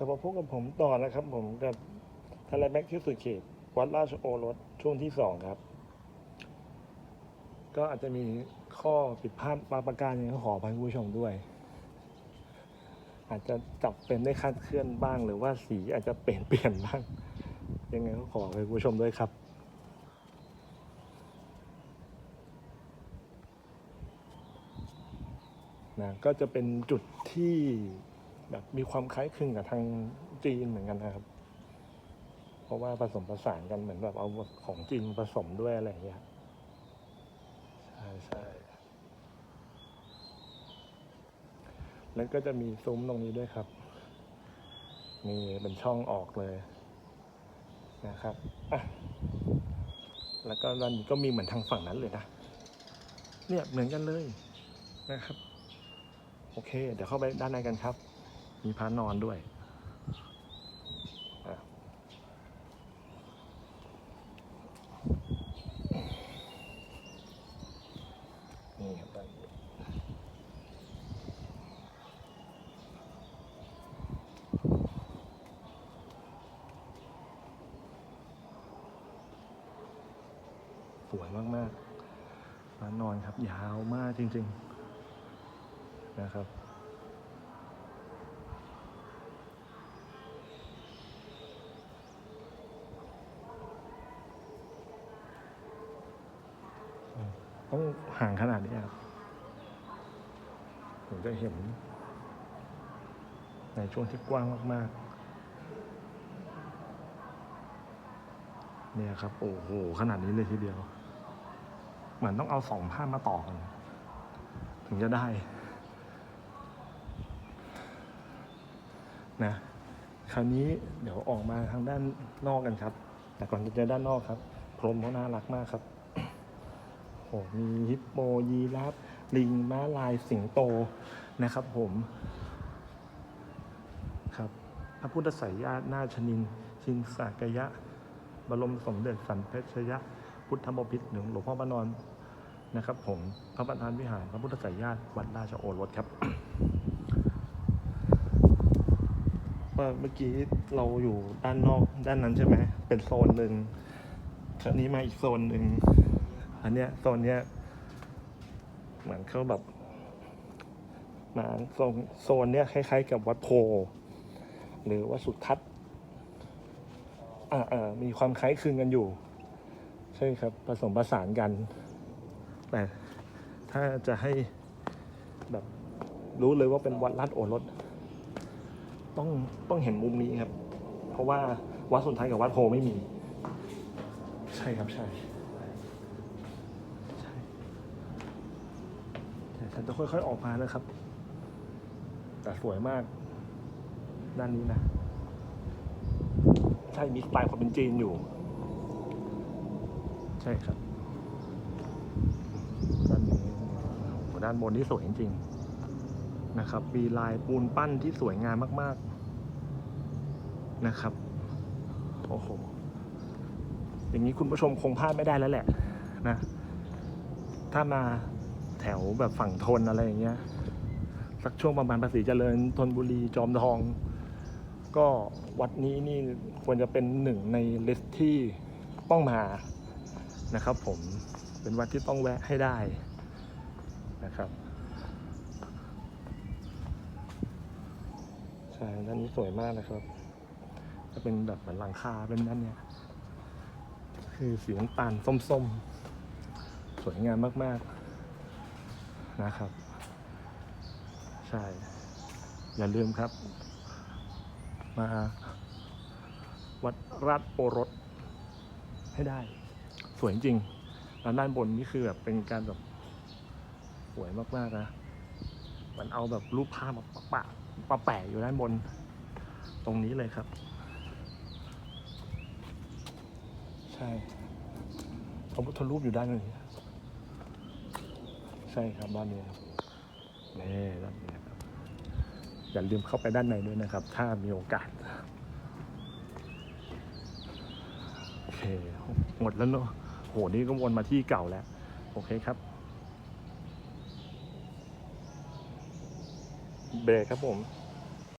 กลับมาพบกับผมต่อนะครับ ผมกับทะเลแม็กที่สุดเขตวัดราชโอรสช่วงที่สองครับ ก็อาจจะมีข้อผิดพลาดบางประการยังไงก็ขออภัยผู้ชมด้วย อาจจะจับเป็นได้คาดเคลื่อนบ้าง หรือว่าสีอาจจะเปลี่ยนเปลี่ยนบ้าง ยังไงก็ขออภัยผู้ชมด้วยครับนะก็จะเป็นจุดที่ แบบมีความคล้ายคลึงกับทางจีนเหมือนกันนะครับ เพราะว่าผสมผสานกันเหมือนแบบเอาของจีนผสมด้วยอะไรอย่างเงี้ยใช่ใช่แล้วก็จะมีซุ้มตรงนี้ด้วยครับ มีเป็นช่องออกเลยนะครับอะแล้วก็ด้านนี้ก็มีเหมือนทางฝั่งนั้นเลยนะ เนี่ยเหมือนกันเลยนะครับ โอเค เดี๋ยวเข้าไปด้านในกันครับ มีพระนอนด้วยนี่ครับด้านนี้สวยมากๆพระนอนครับ ยาวมากจริง ๆ นะครับ ต้องห่างขนาดนี้ครับถึงจะเห็น ในช่วงที่กว้างมากๆ เนี่ยครับ โอ้โห ขนาดนี้เลยทีเดียว เหมือนต้องเอาสองภาพมาต่อกัน ถึงจะได้ นะ คราวนี้เดี๋ยวออกมาทางด้านนอกกันครับ แต่ก่อนจะเจอด้านนอกครับ พรมเขาน่ารักมากครับ โหมีฮิปโปยีราฟลิงม้าลายสิงโตนะครับผมครับพระพุทธสายญาตินาชนิน ชินสากยะ บรมสมเด็จสันเพชยะ พุทธบพิตรหนึ่งหลวงพ่อพระนอนนะครับผมพระประธานวิหารพระพุทธสายญาติวัดราชโอรสครับว่าเมื่อกี้เราอยู่ด้านนอกด้านนั้นใช่ไหมเป็นโซนหนึ่งคราวนี้มาอีกโซนหนึ่ง อันเนี้ยโซนเนี้ยเหมือนเขาแบบมาโซนโซนเนี้ยคล้ายๆ กับวัดโพ หรือว่าสุทัศน์อ่าอ่ามีความคล้ายคลึงกันอยู่ ใช่ครับผสมผสานกัน แต่ถ้าจะให้แบบรู้เลยว่าเป็นวัดลาดโอรส ต้องต้องเห็นมุมนี้ครับ เพราะว่าวัดสุนทรกับวัดโพไม่มี ใช่ครับใช่แต่ ฉันจะค่อยๆออกมานะครับ แต่สวยมาก ด้านนี้นะ ใช่มีสไตล์ความเป็นจีนอยู่ ใช่ครับ ด้านนี้ด้านบนที่สวยจริงๆนะครับ มีลายปูนปั้นที่สวยงามมาก ๆนะครับโอ้โหอย่างนี้คุณผู้ชมคงพลาดไม่ได้แล้วแหละนะ ถ้ามา แถวแบบฝั่งทนอะไรอย่างเงี้ย สักช่วงประมาณภาษีเจริญธนบุรีจอมทอง ก็วัดนี้นี่ควรจะเป็นหนึ่งในลิสต์ที่ต้องมานะครับ ผมเป็นวัดที่ต้องแวะให้ได้นะครับใช่ด้านนี้สวยมากนะครับจะเป็นแบบเหมือนหลังคาเป็นด้านเนี้ยคือสีน้ำตาลส้มๆ สวยงามมากๆ นะครับ ใช่ อย่าลืมครับ มาวัดราชโอรสให้ได้ สวยจริงแล้วด้านบนนี่คือแบบเป็นการแบบสวยมากๆนะ มันเอาแบบรูปภาพมาปะปะมาแปะอยู่ด้านบน ตรงนี้เลยครับ ใช่พระพุทธรูปอยู่ด้านนี้ ใช่ครับด้านนี้ครับนี่ด้านนี้ครับอย่าลืมเข้าไปด้านในด้วยนะครับ ถ้ามีโอกาสโอเคหมดแล้วเนาะโหนี่ก็วนมาที่เก่าแล้ว โอเคครับเบรกครับผม